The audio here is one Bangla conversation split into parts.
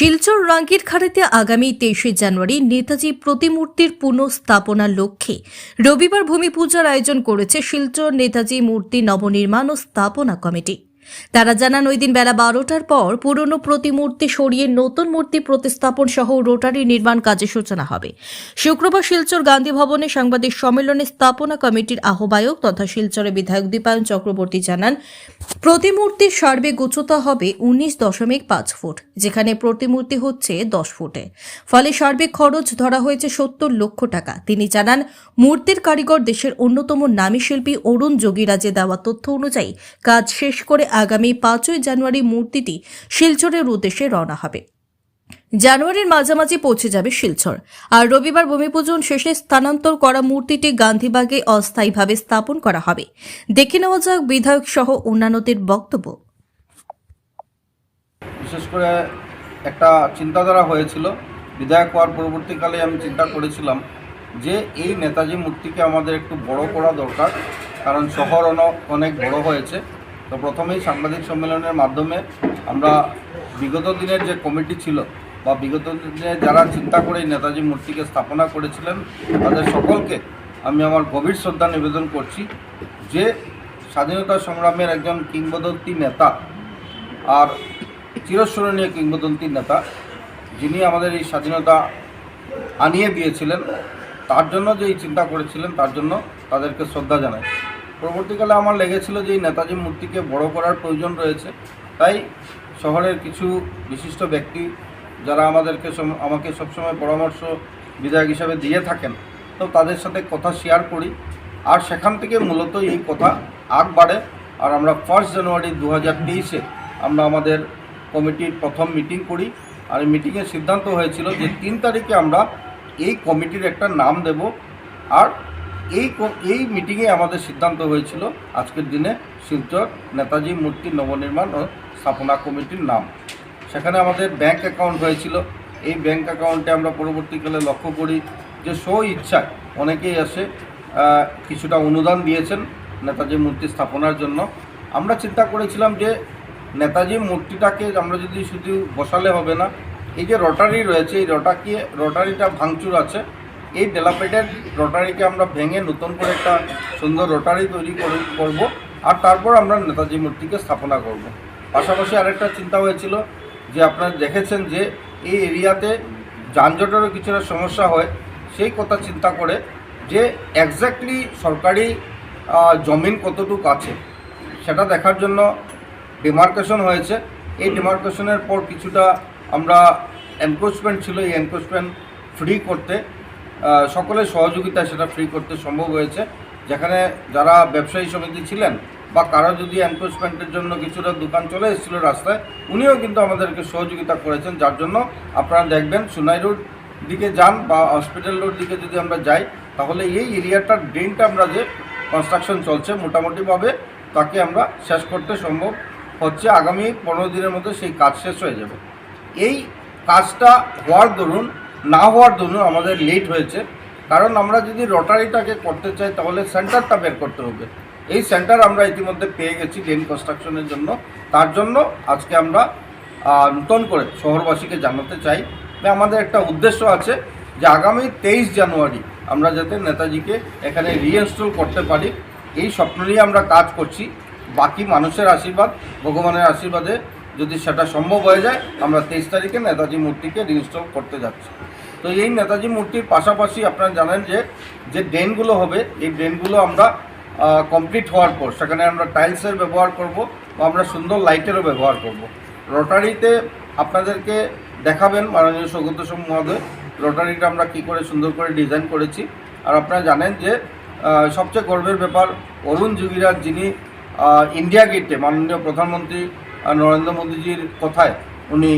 শিলচর রাঙ্গির খাড়িতে আগামী তেইশে জানুয়ারি নেতাজি প্রতিমূর্তির পুনঃস্থাপনার লক্ষ্যে রবিবার ভূমি পূজার আয়োজন করেছে শিলচর নেতাজি মূর্তি নবনির্মাণ ও স্থাপনা কমিটি। তারা জানান, ওই দিন বেলা বারোটার পর পুরনো প্রতিমূর্তি সরিয়ে নতুন মূর্তি প্রতিস্থাপন সহ রোটারি নির্মাণ কাজের সূচনা হবে। শুক্রবার শিলচর গান্ধী ভবনে সাংবাদিক সম্মেলনে স্থাপনা কমিটির আহ্বায়ক তথা শিলচরের বিধায়ক দীপায়ন চক্রবর্তী জানান, প্রতিমূর্তির সার্বিক উচ্চতা হবে উনিশ দশমিক পাঁচ ফুট, যেখানে প্রতিমূর্তি হচ্ছে দশ ফুটে। ফলে সার্বিক খরচ ধরা হয়েছে সত্তর লক্ষ টাকা। তিনি জানান, মূর্তির কারিগর দেশের অন্যতম নামী শিল্পী অরুণ যোগীরাজে দেওয়া তথ্য অনুযায়ী কাজ শেষ করে আগামী পাঁচই জানুয়ারি মূর্তিটি শিলচরের উদ্দেশ্যে রওনা হবে। জানুয়ারির মাঝামাঝি পৌঁছে যাবে শিলচর। আর রবিবার ভূমিপূজন শেষে স্থানান্তর করা মূর্তিটি গান্ধীবাগে অস্থায়ীভাবে স্থাপন করা হবে। দেখে নেওয়া যাক বিধায়ক সহ অন্যান্যদের বক্তব্য। বিশেষ করে একটা চিন্তাধারা হয়েছিল। বিধায়ক হওয়ার পরবর্তীকালে আমি চিন্তা করেছিলাম যে এই নেতাজি মূর্তিকে আমাদের একটু বড় করা দরকার। কারণ শহর অনেক বড় হয়েছে। তো প্রথমেই সাংবাদিক সম্মেলনের মাধ্যমে আমরা বিগত দিনের যে কমিটি ছিল বা বিগত দিনে যারা চিন্তা করে নেতাজি মূর্তিকে স্থাপনা করেছিলেন, তাদের সকলকে আমি আমার গভীর শ্রদ্ধা নিবেদন করছি যে স্বাধীনতা সংগ্রামের একজন কিংবদন্তি নেতা আর চিরস্মরণীয় কিংবদন্তি নেতা, যিনি আমাদের এই স্বাধীনতা আনিয়ে দিয়েছিলেন, তার জন্য যে চিন্তা করেছিলেন, তার জন্য তাদেরকে শ্রদ্ধা জানাই। পরবর্তীকালে আমার লেগেছিল যে এই নেতাজি মূর্তিকে বড় করার প্রয়োজন রয়েছে। তাই শহরের কিছু বিশিষ্ট ব্যক্তি যারা আমাদেরকে আমাকে সবসময় পরামর্শ বিধায়ক হিসাবে দিয়ে থাকেন, তো তাদের সাথে কথা শেয়ার করি। আর সেখান থেকে মূলত এই কথা আগ বাড়ে। আর আমরা ফার্স্ট জানুয়ারি দু হাজার তেইশে আমরা আমাদের কমিটির প্রথম মিটিং করি। আর মিটিংয়ের সিদ্ধান্ত হয়েছিল যে তিন তারিখে আমরা এই কমিটির একটা নাম দেব। আর এই এই মিটিংয়ে আমাদের সিদ্ধান্ত হয়েছিল আজকের দিনে শিলচর নেতাজি মূর্তি নবনির্মাণ ও স্থাপনা কমিটির নাম। সেখানে আমাদের ব্যাংক অ্যাকাউন্ট হয়েছিল। এই ব্যাংক অ্যাকাউন্টে আমরা পরবর্তীকালে লক্ষ্য করি যে স্ব ইচ্ছায় অনেকেই এসে কিছুটা অনুদান দিয়েছেন নেতাজি মূর্তি স্থাপনার জন্য। আমরা চিন্তা করেছিলাম যে নেতাজি মূর্তিটাকে আমরা যদি শুধু বসালে হবে না, এই যে রটারি রয়েছে, এই রটাকে রটারিটা ভাঙচুর আছে। এই ডেলাপেটেড রোটারিকে আমরা ভেঙে নতুন করে একটা সুন্দর রোটারি তৈরি করে- করব আর তারপর আমরা নেতাজি মূর্তিকে স্থাপনা করব। পাশাপাশি আরেকটা চিন্তা হয়েছিল যে আপনারা দেখেছেন যে এই এরিয়াতে যানজটেরও কিছুটা সমস্যা হয়, সেই কথা চিন্তা করে যে এক্স্যাক্টলি সরকারি জমিন কতটুকু আছে সেটা দেখার জন্য ডিমার্কেশন হয়েছে। এই ডিমার্কেশনের পর কিছুটা আমরা এনক্রোচমেন্ট ছিল, এই এনক্রোচমেন্ট ফ্রি করতে সকলের সহযোগিতা সেটা ফ্রি করতে সম্ভব হয়েছে। যেখানে যারা ব্যবসায়ী সমিতি ছিলেন বা কারও যদি এনক্রোচমেন্টের জন্য কিছুটা দোকান চলে এসেছিল রাস্তায়, উনিও কিন্তু আমাদেরকে সহযোগিতা করেছেন। যার জন্য আপনারা দেখবেন সুনাই রোড দিকে যান বা হসপিটাল রোড দিকে যদি আমরা যাই, তাহলে এই এরিয়াটার ড্রেনটা আমরা যে কনস্ট্রাকশন চলছে মোটামুটিভাবে, তাকে আমরা শেষ করতে সম্ভব হচ্ছে। আগামী পনেরো দিনের মধ্যে সেই কাজ শেষ হয়ে যাবে। এই কাজটা হওয়ার দরুন না হওয়ার জন্য আমাদের লেট হয়েছে। কারণ আমরা যদি রটারিটাকে করতে চাই, তাহলে সেন্টারটা বের করতে হবে। এই সেন্টার আমরা ইতিমধ্যে পেয়ে গেছি ড্রেন কনস্ট্রাকশনের জন্য। তার জন্য আজকে আমরা নূতন করে শহরবাসীকে জানাতে চাই। যে আমাদের একটা উদ্দেশ্য আছে যে আগামী তেইশ জানুয়ারি আমরা যাতে নেতাজিকে এখানে রিইনস্টল করতে পারি। এই স্বপ্ন নিয়ে আমরা কাজ করছি। বাকি মানুষের আশীর্বাদ, ভগবানের আশীর্বাদে যদি সেটা সম্ভব হয়ে যায়, আমরা তেইশ তারিখে নেতাজি মূর্তিকে রিইনস্টল করতে যাচ্ছি। তো এই নেতাজি মূর্তির পাশাপাশি আপনারা জানেন যে যে ড্রেনগুলো হবে, এই ড্রেনগুলো আমরা কমপ্লিট হওয়ার পর, সেখানে আমরা টাইলসের ব্যবহার করব বা আমরা সুন্দর লাইটেরও ব্যবহার করব। রোটারিতে আপনাদেরকে দেখাবেন মাননীয় সৌগত মহোদয়, রোটারিটা আমরা কি করে সুন্দর করে ডিজাইন করেছি। আর আপনারা জানেন যে সবচেয়ে গর্বের ব্যাপার, অরুণ যোগীরাজ যিনি ইন্ডিয়া গেটে মাননীয় প্রধানমন্ত্রী নরেন্দ্র মোদীজির কথায় উনি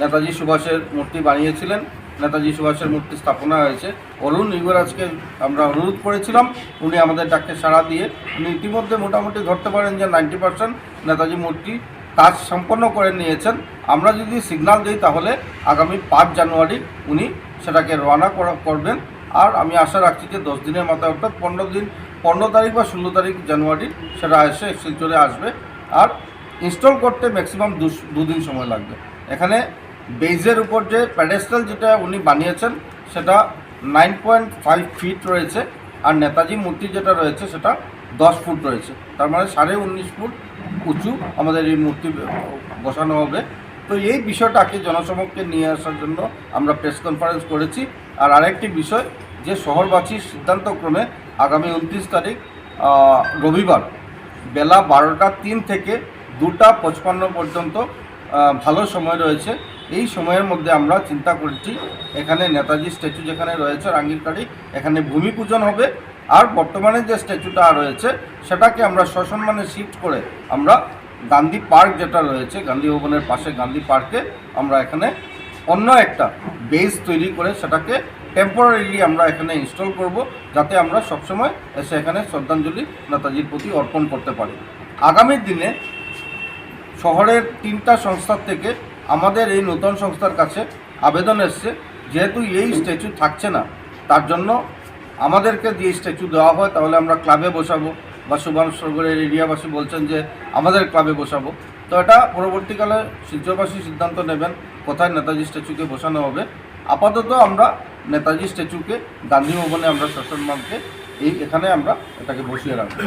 নেতাজি সুভাষের মূর্তি বানিয়েছিলেন। নেতাজি সুভাষের মূর্তি স্থাপনা হয়েছে। অরুণ যুবরাজকে আমরা অনুরোধ করেছিলাম, উনি আমাদের ডাকে সাড়া দিয়ে উনি ইতিমধ্যে মোটামুটি ধরতে পারেন যে নাইনটি পার্সেন্ট নেতাজি মূর্তি কাজ সম্পন্ন করে নিয়েছেন। আমরা যদি সিগন্যাল দিই তাহলে আগামী পাঁচ জানুয়ারি উনি সেটাকে রওনা করবেন। আর আমি আশা রাখছি যে দশ দিনের মাথায়, অর্থাৎ পনেরো দিন, পনেরো তারিখ বা ষোলো তারিখ জানুয়ারি সেটা এসে শিলচরে আসবে। আর ইনস্টল করতে ম্যাক্সিমাম দুদিন সময় লাগবে। এখানে বেজের উপর যে প্যাডেস্টাল যেটা উনি বানিয়েছেন, সেটা নাইন পয়েন্ট ফাইভ ফিট রয়েছে আর নেতাজি মূর্তি যেটা রয়েছে, সেটা দশ ফুট রয়েছে। তার মানে সাড়ে উনিশ ফুট উঁচু আমাদের এই মূর্তি বসানো হবে। তো এই বিষয়টাকে জনসমক্ষে নিয়ে আসার জন্য আমরা প্রেস কনফারেন্স করেছি। আর আরেকটি বিষয়, যে শহরবাসীর সিদ্ধান্তক্রমে আগামী উনত্রিশ তারিখ রবিবার বেলা বারোটা তিন থেকে দুটা পঁচপান্ন পর্যন্ত ভালো সময় রয়েছে। এই সময়ের মধ্যে আমরা চিন্তা করছি, এখানে নেতাজি স্ট্যাচু যেখানে রয়েছে রাঙ্গিরকাড়ি এখানে ভূমি পূজন হবে। আর বর্তমানে যে স্ট্যাচুটা রয়েছে, সেটাকে আমরা সসম্মানে শিফট করে আমরা গান্ধী পার্ক যেটা রয়েছে, গান্ধী ভবনের পাশে গান্ধী পার্কে আমরা এখানে অন্য একটা বেস তৈরি করে সেটাকে টেম্পোরারিলি আমরা এখানে ইনস্টল করব, যাতে আমরা সবসময় এসে এখানে শ্রদ্ধাঞ্জলি নেতাজির প্রতি অর্পণ করতে পারি। আগামী দিনে শহরের তিনটা সংস্থার থেকে আমাদের এই নতুন সংস্থার কাছে আবেদন এসছে। যেহেতু এই স্ট্যাচু থাকছে না, তার জন্য আমাদেরকে যে স্ট্যাচু দেওয়া হয়, তাহলে আমরা ক্লাবে বসাবো। বা সুভাষনগরের এরিয়াবাসী বলছেন যে আমাদের ক্লাবে বসাবো। তো এটা পরবর্তীকালে শিলচরবাসী সিদ্ধান্ত নেবেন, কোথায় নেতাজি স্ট্যাচুকে বসানো হবে। আপাতত আমরা নেতাজি স্ট্যাচুকে গান্ধী ভবনে আমরা শাসনমানকে এই এখানে আমরা এটাকে বসিয়ে রাখব।